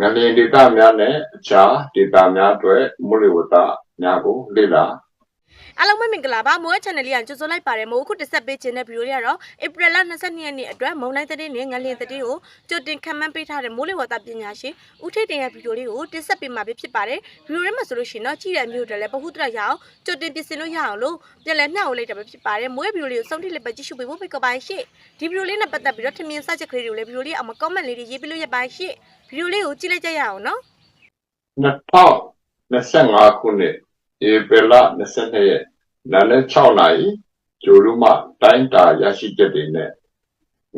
ငလျင်ဒေသများနဲ့အခြားဒေသများအတွက်မိုးလေဝသများကိုလေ့လာ အားလုံးပဲမင်္ဂလာပါမိုး channel လေးကကြိုဆိုလိုက်ပါတယ်မိုးအခုတက်ဆက်ပေးခြင်းတဲ့ဗီဒီယိုလေးကတော့ April လ22ရက်နေ့အတွက်မုံတိုင်းသတင်းနဲ့ငလျင်သတင်းကိုကြိုတင်ခံမှန်းပေးထားတဲ့မိုးလေဝသပညာရှင်ဦးထိတ်တင်ရဲ့ဗီဒီယိုလေးကိုတက်ဆက်ပေးမှာဖြစ်ပါတယ်ဗီဒီယိုထဲမှာဆိုလို့ရှိရင်တော့ကြည့်တဲ့မျိုးတွေလည်းဘဟုတရရအောင်ကြိုတင်ပြင်ဆင်လို့ရအောင်လို့ပြန်လည်မျှဝေလိုက်တာပဲဖြစ်ပါတယ်မိုးရဲ့ဗီဒီယိုလေးကိုဆုံးထိလက်ပဲကြည့်ရှုပေးဖို့ဖိတ်ခေါ်ပါရှင့်ဒီဗီဒီယိုလေးနဲ့ပတ်သက်ပြီးတော့ထင်မြင်စချက်ကလေးတွေကိုလည်းဗီဒီယိုလေးအောက်မှာ comment လေးတွေရေးပေးလို့ရပါရှင့်ဗီဒီယိုလေးကိုကြည့်လိုက်ကြရအောင်နော်2025ခုနှစ် ဧပြီလ22ရက်နာနဲ့6နာရီဂျိုရုမတိုင်းတာရရှိချက်တွေနဲ့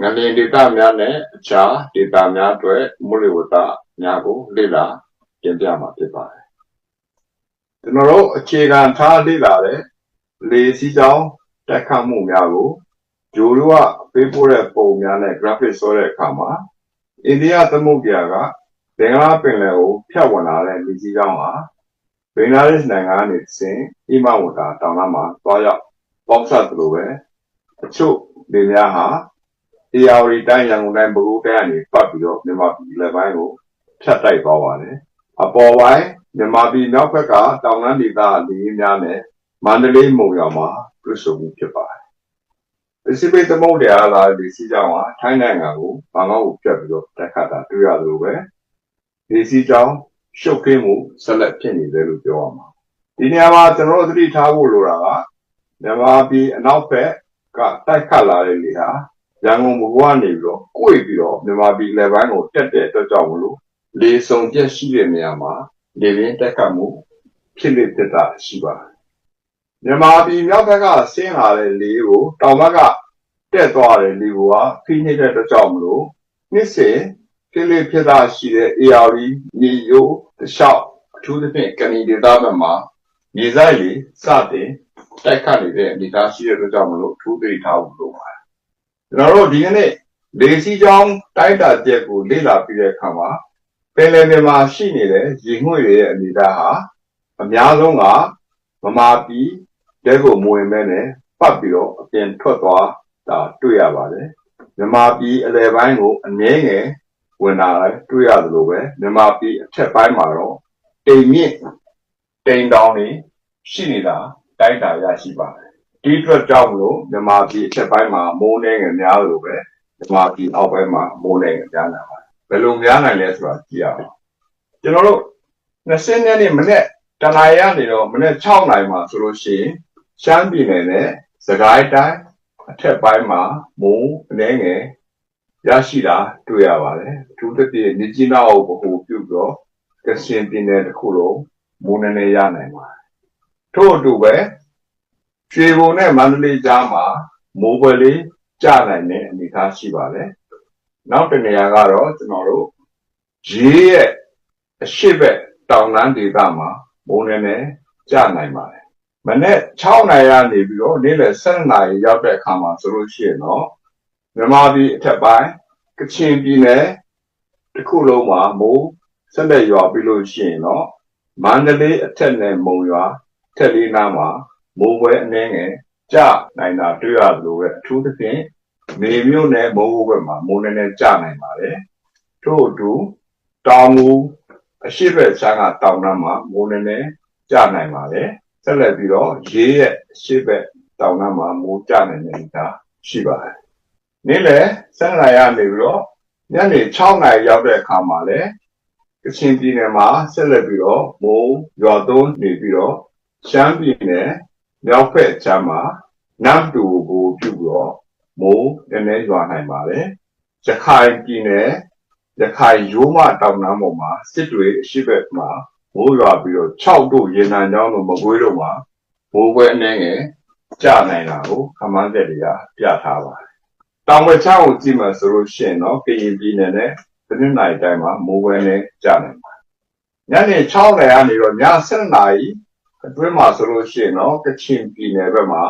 ငလျင်ဒေသများနဲ့အခြားဒေသများအတွက်မိုးလေဝသများကိုလေ့လာတင်ပြမှာဖြစ်ပါတယ်ကျွန်တော်တို့အခြေခံထားလေ့လာတဲ့လေစီးကြောင်းတက်ခတ်မှုများကိုဂျိုရုကပေးပို့တဲ့ပုံများနဲ့ graphic ဆွဲတဲ့အခါမှာအိန္ဒိယသမုဒ္ဒရာကဘင်္ဂလားပင်လယ်ကိုဖြတ်ဝင်လာတဲ့လေစီးကြောင်းဟာ ဘင်္ဂလားဒေ့ရှ်နိုင်ငံကနေစဉ်အိမဝတာတောင်တန်းမှာတွားရောက်ပေါက်ဆက်သလိုပဲအချို့လေများဟာ ARD တိုင်းရန်ကုန်တိုင်းဘကူတိုင်းကနေပတ်ပြီးတော့မြန်မာပြည်လက်ပိုင်းကိုဖြတ်တိုက်သွားပါတယ်အပေါ်ပိုင်းမြန်မာပြည်မြောက်ဘက်ကတောင်တန်းဒေသလေများနဲ့မန္တလေးမုံရွာမှာပြုစုမှုဖြစ်ပါတယ်ပစိဖိတ်သမုဒ္ဒရာကလေစီးကြောင်းဟာထိုင်းနိုင်ငံကိုဘန်ကောက်ကိုဖြတ်ပြီးတော့တက်ခတ်တာတွေ့ရသလိုပဲဒီစီကြောင်း ရှုပ်ခင်းမှုဆက်လက်ဖြစ်နေတယ်လို့ပြောရမှာဒီနေရာမှာကျွန်တော်တို့သတိထားဖို့လိုတာကမြန်မာပြည်အနောက်ဘက်ကတိုက်ခတ်လာတဲ့လေဟာရန်ကုန်ဘဝကနေပြီးတော့ကိုယ်ပြီးတော့မြန်မာပြည်လေပိုင်းကိုတက်တဲ့အတွက်ကြောင့်မလို့လေစုံပြက်ရှိတဲ့နေရာမှာလေရင်းတက်ခတ်မှုဖြစ်လေတက်တာရှိပါတယ်မြန်မာပြည်မြောက်ဘက်ကဆင်းလာတဲ့လေကိုတောင်ဘက်ကတက်သွားတဲ့လေကဖိနေတဲ့အတွက်ကြောင့်မလို့နှစ်စဉ် ဖြစ်လေဖြစ်တာရှိတဲ့ ARD မြေယိုတလျှောက်အထူးသဖြင့်ကဏီဒေသဘက်မှာမြေဆိုင်လေစတင်တိုက်ခတ်နေတဲ့အနေအထားရှိတဲ့အတွက်ကြောင့်မလို့အထူးသတိထားဖို့လိုပါတယ်။ကျွန်တော်တို့ဒီကနေ့လေစီချောင်းတိုက်တာချက်ကိုလေ့လာပြီးတဲ့အခါမှာပင်လယ်ပြင်မှာရှိနေတဲ့ရေငွေ့တွေရဲ့အနေအထားဟာအများဆုံးကမမာပြည်တဲကိုမဝင်မဲနဲ့ပတ်ပြီးတော့အပြင်ထွက်သွားတာတွေ့ရပါတယ်။မြန်မာပြည်အလယ်ပိုင်းကိုအနည်းငယ် ဝင်လာတယ်တွေ့ရသလိုပဲမြန်မာပြည်အထက်ပိုင်းမှာတော့တိမ်မြင့်တိမ်တောင်တွေရှိနေတာတိုက်တာရရှိပါတယ်ဒီအတွက်ကြောင့်မလို့မြန်မာပြည်အထက်ပိုင်းမှာမိုးနေငယ်များလို့ပဲမြန်မာပြည်အောက်ပိုင်းမှာမိုးနေငယ်များလာပါတယ်ဘယ်လိုများနိုင်လဲဆိုတာကြည့်ရအောင်ကျွန်တော်တို့20ရက်နေ့မနေ့တနင်္လာရက်နေတော့မနေ့6နိုင်မှာဆိုလို့ရှိရင်ရှမ်းပြည်နယ်နဲ့စကိုင်းတိုင်းအထက်ပိုင်းမှာမိုးအနေငယ် ရရှိတာတွေ့ရပါတယ်အထူးသဖြင့်မြကြီးနားကိုဗဟိုပြုပြီးတော့ကချင်ပြည်နယ်တစ်ခုလုံးမုန်းနေနေရနိုင်ပါတယ်ထို့အတူပဲရွှေဘုံနဲ့မန္တလေးကြားမှာမိုးပွဲလေးကျနိုင်တဲ့အနေအထားရှိပါတယ်နောက်တစ်နေရာကတော့ကျွန်တော်တို့ရေးရဲ့အရှိဘက်တောင်တန်းဒေသမှာမုန်းနေနေကျနိုင်ပါတယ်မနေ့6နိုင်ရနေပြီးတော့နေ့လယ်7နာရီရောက်တဲ့အခါမှာဆိုလို့ရှိရင်တော့ မြန်မာပြည်အထက်ပိုင်းကချင်ပြည်နယ်တစ်ခုလုံးမှာမိုးဆက်လက်ရွာပြီးလို့ရှိရင်တော့မန္တလေးအထက်နဲ့မုံရွာထက်လေးနားမှာမိုးပွဲအနှဲငယ်ကျနိုင်တာတွေ့ရလို့ပဲအထူးသဖြင့်မေမြို့နယ်မိုးဘက်မှာမိုးနေနေကျနိုင်ပါတယ်ထို့အတူတောင်မူအရှိဘက်ခြမ်းကတောင်နားမှာမိုးနေနေကျနိုင်ပါတယ်ဆက်လက်ပြီးတော့ရေးရဲ့အရှိဘက်တောင်နားမှာမိုးကျနိုင်တဲ့အနေအထားရှိပါတယ် နေ့လယ်7နာရီကနေပြီးတော့ညနေ6နာရီရောက်တဲ့အခါမှာလည်းကချင်ပြည်နယ်မှာဆက်လက်ပြီးတော့မိုးရွာသွန်းနေပြီးတော့ရှမ်းပြည်နယ်မြောက်ဘက်ခြမ်းမှာနမ်တူကိုပြုပြီးတော့မိုးနည်းနည်းရွာနိုင်ပါတယ်။ရခိုင်ပြည်နယ်ရခိုင်ရိုးမတောင်တန်းပေါ်မှာစစ်တွေအရှိဘက်မှာမိုးရွာပြီးတော့6တို့ရေနံကျောင်းတို့မကွေးတို့မှာမိုးပွဲအနေငယ်ကျနိုင်တာကိုခမန်းသက်တွေကပြထားပါတယ် တောင်ဝက်ချောင်းကိုကြည့်မှဆိုလို့ရှိရင်တော့ကရင်ပြည်နယ်နဲ့တနင်္လာရီတိုင်းမှာမိုးပွဲနဲ့ကြာနေပါညနေ6နာရီကနေတော့ည7နာရီအတွင်းမှာဆိုလို့ရှိရင်တော့ကချင်ပြည်နယ်ဘက်မှာ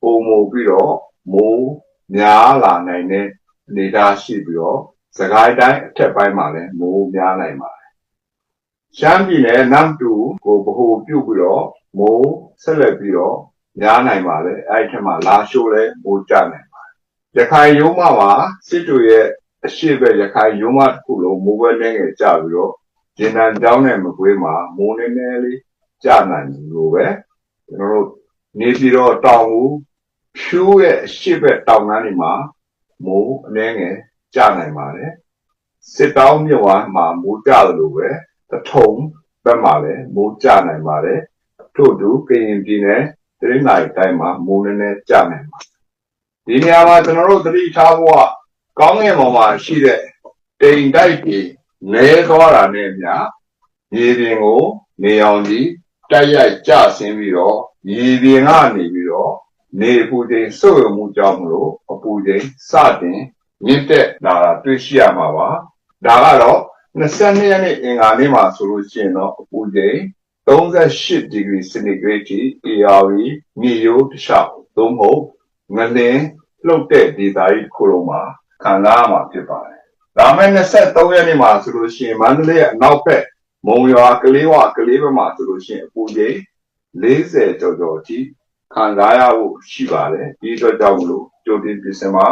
ပုံမူပြီးတော့မိုးများလာနိုင်တဲ့အနေအထားရှိပြီးတော့စကိုင်းတိုင်းအထက်ပိုင်းမှာလည်းမိုးများနိုင်ပါတယ်ရှမ်းပြည်နယ်နမ်တူကိုဗဟိုပြုပြီးတော့မိုးဆက်လက်ပြီးတော့များနိုင်ပါတယ်အဲ့ဒီထက်မှာလာရှိုးလည်းမိုးကျနိုင် ရခိုင်ရိုးမမှာစစ်တူရဲ့အရှိဘက်ရခိုင်ရိုးမတစ်ခုလုံးမိုးဝဲနေငယ်ကြပြီးတော့ဂျင်နံကြောင်းနဲ့မကွေးမှာမိုးနည်းနည်းလေးကျနိုင်လို့ပဲကျွန်တော်တို့နေပြည်တော်တောင်ကိုဖြူးရဲ့အရှိဘက်တောင်ကမ်းတွေမှာမိုးအနည်းငယ်ကျနိုင်ပါတယ်စစ်တောင်းမြဝမ်းမှာမိုးကျတယ်လို့ပဲတထုံဘက်မှာလည်းမိုးကျနိုင်ပါတယ်ထို့တူကရင်ပြည်နယ်တရင်းနိုင်တိုင်းမှာမိုးနည်းနည်းကျနိုင်ပါတယ် ဒီနေရာမှာကျွန်တော်တို့သတိထားဖို့ကကောင်းကင်ဘုံမှာရှိတဲ့တိမ်တိုက်တွေနဲသွားတာနဲ့အမျှရေပြင်ကိုနေအောင်ကြီးတိုက်ရိုက်ကျဆင်းပြီးတော့ရေပြင်ကနေပြီးတော့နေအပူချိန်စုပ်ရမှုကြောင့်မလို့အပူချိန်စတင်မြင့်တက်လာတာတွေ့ရှိရမှာပါဒါကတော့22ရက်နေ့အင်္ဂါနေ့မှာဆိုလို့ရှိရင်တော့အပူချိန်38ဒီဂရီစင်တီဂရိတ်ထိ ARV မြေရိုးတစ်လျှောက်သို့မဟုတ်ငလင်း လှုပ်တဲ့ဒေသကြီးတစ်ခုလုံးမှာခံစားရမှာဖြစ်ပါတယ်။ဒါမဲ့23ရက်နေ့မှာဆိုလို့ရှိရင်မန္တလေးရဲ့အနောက်ဘက်မုံရွာကလေးဝကလေးဘက်မှာဆိုလို့ရှိရင်အပူချိန်40ကျော်ကျော်ထိခံစားရဖို့ရှိပါတယ်။ဒီအတွက်ကြောင့်မလို့ကြိုတင်ပြင်ဆင်ပါ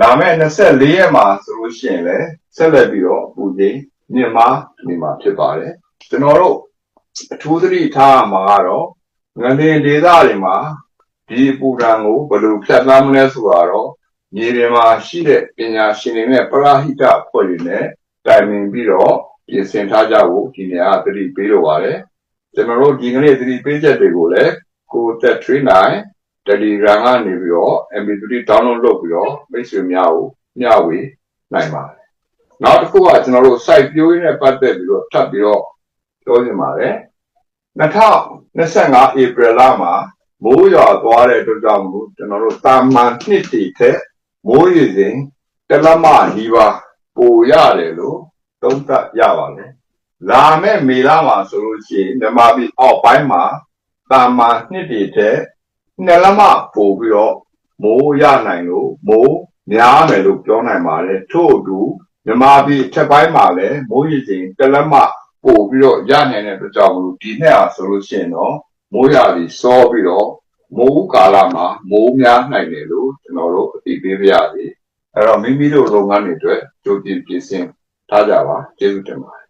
ဒါမဲ့24ရက်မှာဆိုလို့ရှိရင်လည်းဆက်လက်ပြီးတော့အပူချိန်မြင့်မားနေမှာဖြစ်ပါတယ်။ကျွန်တော်တို့အထူးသတိထားရမှာကတော့ငလင်ဒေသတွေမှာ ဒီအပူဒဏ်ကိုဘယ်လိုဖြတ်သန်းမလဲဆိုတာတော့မြေပြင်မှာရှိတဲ့ပညာရှင်တွေနဲ့ပရဟိတအဖွဲ့တွေနဲ့တိုင်ပင်ပြီးတော့ပြင်ဆင်ထားကြဖို့ဒီနေရာကသတိပေးလိုပါတယ်ကျွန်တော်တို့ဒီကနေ့သတိပေးချက်တွေကိုလည်းကိုသက်ထွေးနိုင် Telegram ကနေပြီးတော့ MP3 download လုပ်ပြီးတော့မိတ်ဆွေများကိုမျှဝေနိုင်ပါတယ်နောက်တစ်ခုကကျွန်တော်တို့ site ပြိုးရင်းနဲ့ပတ်သက်ပြီးတော့ထပ်ပြီးတော့ပြောချင်ပါတယ်2025 April လမှာ မိုးရွာသွားတဲ့အတွက်ကြောင့်မို့ကျွန်တော်တို့တာမန်နှစ်တည်ထက်မိုးရေစဉ်တစ်လက်မနီးပါးပိုရတယ်လို့သုံးသပ်ရပါတယ်။လာမယ့်မေလမှာဆိုလို့ရှိရင်ဓမ္မပြည်အောက်ပိုင်းမှာတာမန်နှစ်တည်ထက်နှစ်လက်မပိုပြီးတော့မိုးရနိုင်လို့မိုးများမယ်လို့ပြောနိုင်ပါတယ်။ထို့အတူဓမ္မပြည်ထက်ပိုင်းမှာလည်းမိုးရေချိန်တစ်လက်မပို့ပြီးတော့ရနိုင်တဲ့အတွက်ကြောင့်မလို့ဒီနှစ်ဟာဆိုလို့ရှိရင်တော့ မိုးရာသီစောပြီးတော့မိုးကာလမှာမိုးများနိုင်တယ်လို့ကျွန်တော်တို့အသိပေးပြရစီအဲ့တော့မိမိတို့လုပ်ငန်းတွေအတွက်ကြိုတင်ပြင်ဆင်ထားကြပါကျေးဇူးတင်ပါတယ်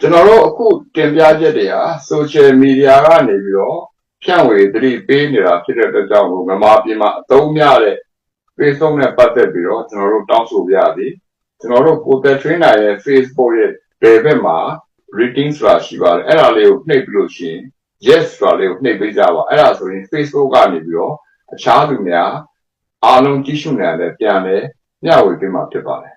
ကျွန်တော်တို့အခုတင်ပြချက်တွေဟာ social media ကနေပြီးတော့ဖြန့်ဝေသတိပေးနေတာဖြစ်တဲ့အတွက်ကြောင့်မို့မြန်မာပြည်မှာအသုံးများတဲ့ Facebook နဲ့ပတ်သက်ပြီးတော့ကျွန်တော်တို့တောင်းဆိုပြရစီကျွန်တော်တို့ကိုယ်သက် trainer ရဲ့ Facebook ရဲ့ဘယ်ဘက်မှာ rating ဆိုတာရှိပါတယ်အဲ့ဒါလေးကိုနှိပ်ပြီးလို့ရှိရင် yes ဆိုတာလေးကိုနှိပ်ပေးကြပါအဲ့ဒါဆိုရင် Facebook ကနေပြီးတော့အခြားသူများအားလုံးကြည့်ရှုနိုင်တယ်ပြန်လဲမျှဝေပေးမှာဖြစ်ပါတယ်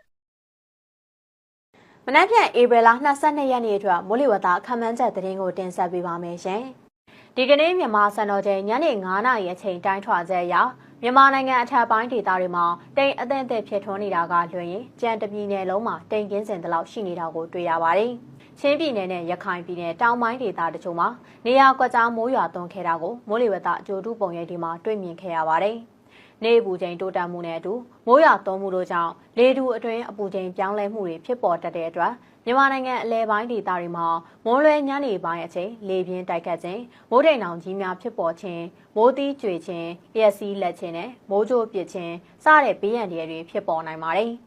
မနက်ဖြန်ဧပြီလ22ရက်နေ့အတွက်မိုးလေဝသခန့်မှန်းချက်သတင်းကိုတင်ဆက်ပေးပါမယ်ရှင်။ဒီကနေ့မြန်မာစံတော်ချိန်ညနေ9:00နာရီအချိန်တိုင်းထွာချက်အရမြန်မာနိုင်ငံအထက်ပိုင်းဒေသတွေမှာတိမ်အသင့်အသင့်ဖြစ်ထွန်းနေတာကလွှင့်ရင်ကြံတပြည်နယ်လုံးမှာတိမ်ကင်းစင်တလောက်ရှိနေတာကိုတွေ့ရပါတယ်။ ချင်းပြည်နယ်နဲ့ရခိုင်ပြည်နယ်တောင်ပိုင်းဒေသတချို့မှာနေရာကွက်ကြားမိုးရွာသွန်းခဲ့တာကိုမိုးလေဝသအကြိုတူပုံရိပ်ဒီမှာတွေ့မြင်ခဲ့ရပါတယ်။နေပူချိန်တိုးတက်မှုနဲ့အတူမိုးရွာသွန်းမှုတို့ကြောင့်လေတူအတွင်းအပူချိန်ပြောင်းလဲမှုတွေဖြစ်ပေါ်တတ်တဲ့အတွက်မြန်မာနိုင်ငံအလဲပိုင်းဒေသတွေမှာမိုးလွဲညနေပိုင်းအချိန်လေပြင်းတိုက်ခတ်ခြင်းမိုးတိမ်တောင်ကြီးများဖြစ်ပေါ်ခြင်းမိုးသီးကျွေခြင်းလျက်စီးလက်ခြင်းနဲ့မိုးကြိုးပစ်ခြင်းစတဲ့ဘေးရန်တွေတွေဖြစ်ပေါ်နိုင်ပါတယ်။မ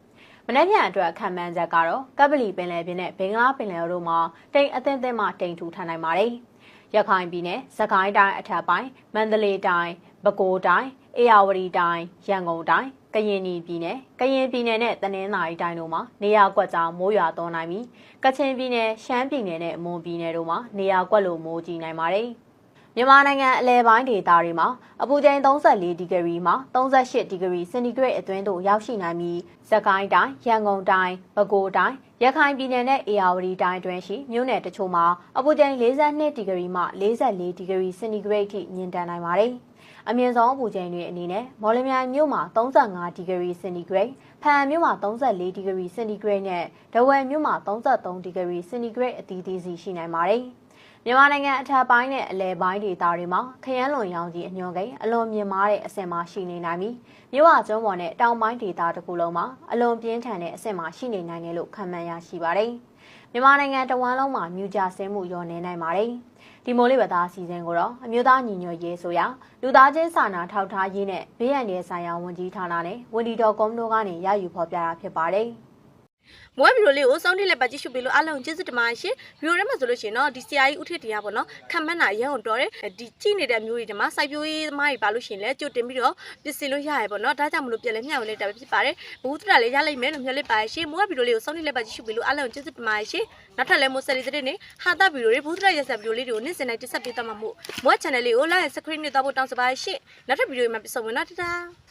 နေ့ပြန်အတွက်ခံမှန်းချက်ကတော့ကပ်ပလီပင်လယ်ပြင်နဲ့ဘင်္ဂလားပင်လယ်တို့မှာတိမ်အသင့်အသင့်မှတိမ်ထူထန်နိုင်ပါတယ်။ရခိုင်ပြည်နယ်၊စကိုင်းတိုင်းအထက်ပိုင်း၊မန္တလေးတိုင်း၊ပဲခူးတိုင်း၊အေရဝတီတိုင်း၊ရန်ကုန်တိုင်းကရင်ပြည်နယ်ကရင်ပြည်နယ်နဲ့တနင်္သာရီတိုင်းတို့မှာနေရာကွက်ကြားမိုးရွာသွန်းနိုင်ပြီးကချင်ပြည်နယ်ရှမ်းပြည်နယ်နဲ့မွန်ပြည်နယ်တို့မှာနေရာကွက်လိုမိုးကြီးနိုင်ပါတယ်။ မြန်မာနိုင်ငံအလဲပိုင်းဒေသတွေမှာအပူချိန်34ဒီဂရီမှ38ဒီဂရီစင်တီဂရိတ်အတွင်းသို့ရောက်ရှိနိုင်ပြီးစကိုင်းတိုင်းရန်ကုန်တိုင်းပဲခူးတိုင်းရခိုင်ပြည်နယ်နဲ့အေရဝတီတိုင်းတွင်ရှိမြို့နယ်တချို့မှာအပူချိန်42ဒီဂရီမှ44ဒီဂရီစင်တီဂရိတ်ထိမြင့်တက်နိုင်ပါတယ်။အမြင့်ဆုံးအပူချိန်တွေအနေနဲ့မော်လမြိုင်မြို့မှာ35ဒီဂရီစင်တီဂရိတ်ဖန်မြို့မှာ34ဒီဂရီစင်တီဂရိတ်နဲ့ဒဝယ်မြို့မှာ33ဒီဂရီစင်တီဂရိတ်အသီးသီးစီရှိနိုင်ပါတယ်။ မြန်မာနိုင်ငံအထက်ပိုင်းနဲ့အလယ်ပိုင်းဒေသတွေမှာခရမ်းလွန်ရောင်ကြီးအညွန်ကိန်းအလွန်မြင့်မားတဲ့အဆင့်မှာရှိနေနိုင်ပြီးမြို့ဝကျွန်းပေါ်နဲ့တောင်ပိုင်းဒေသတစ်ခုလုံးမှာအလွန်ပြင်းထန်တဲ့အဆင့်မှာရှိနေနိုင်တယ်လို့ခန့်မှန်းရရှိပါတယ်။မြန်မာနိုင်ငံတဝန်းလုံးမှာမြူကြဆင်းမှုရောနေနိုင်ပါတယ်။ဒီမိုးလေးဝသအစီအစဉ်ကိုတော့အမျိုးသားညီညွတ်ရေးဆိုရာလူသားချင်းစာနာထောက်ထားရေးနဲ့ဘေးရန်ရဲ့ဆိုင်ရာဝန်ကြီးဌာနနဲ့ဝန်ဒီတော်ကွန်တို့ကနေရယူဖော်ပြတာဖြစ်ပါတယ်။ မွေးဗီဒီယိုလေးကိုစောင့်ထိလက်ပါကြည့်ရှုပေးလို့အားလုံးကျေးဇူးတင်ပါတယ်ရှင်ဗီဒီယိုထဲမှာဆိုလို့ရှိရင်တော့ဒီ CI ဥထိတ်တရားပေါ့နော်ခံမှန်းတာရအောင်တော်တယ်ဒီကြည့်နေတဲ့မျိုးတွေဒီမှာစိုက်ပျိုးရေးသမားတွေပါလို့ရှိရင်လည်းကြိုတင်ပြီးတော့ပစ္စည်းလို့ရရပေါ့နော်ဒါကြောင့်မလို့ပြန်လဲမျှဝေလိုက်တာပဲဖြစ်ပါတယ်ဘူးတရလေးရလိုက်မယ်လို့မျှော်လင့်ပါတယ်ရှင်မွေးဗီဒီယိုလေးကိုစောင့်ထိလက်ပါကြည့်ရှုပေးလို့အားလုံးကျေးဇူးတင်ပါတယ်ရှင်နောက်ထပ်လည်းမိုးဆယ်လေးတဲ့နေဟာတာဗီဒီယိုတွေဘူးတရရက်ဆက်ဗီဒီယိုလေးတွေကိုနေ့စဉ်တိုင်းတက်ဆက်ပေးသွားမှာမို့မွေး channel လေးကို like and subscribe လုပ်တော့ဖို့တောင်းဆိုပါတယ်ရှင်နောက်ထပ်ဗီဒီယိုမှာပြန်ဆုံမယ်နော်တတား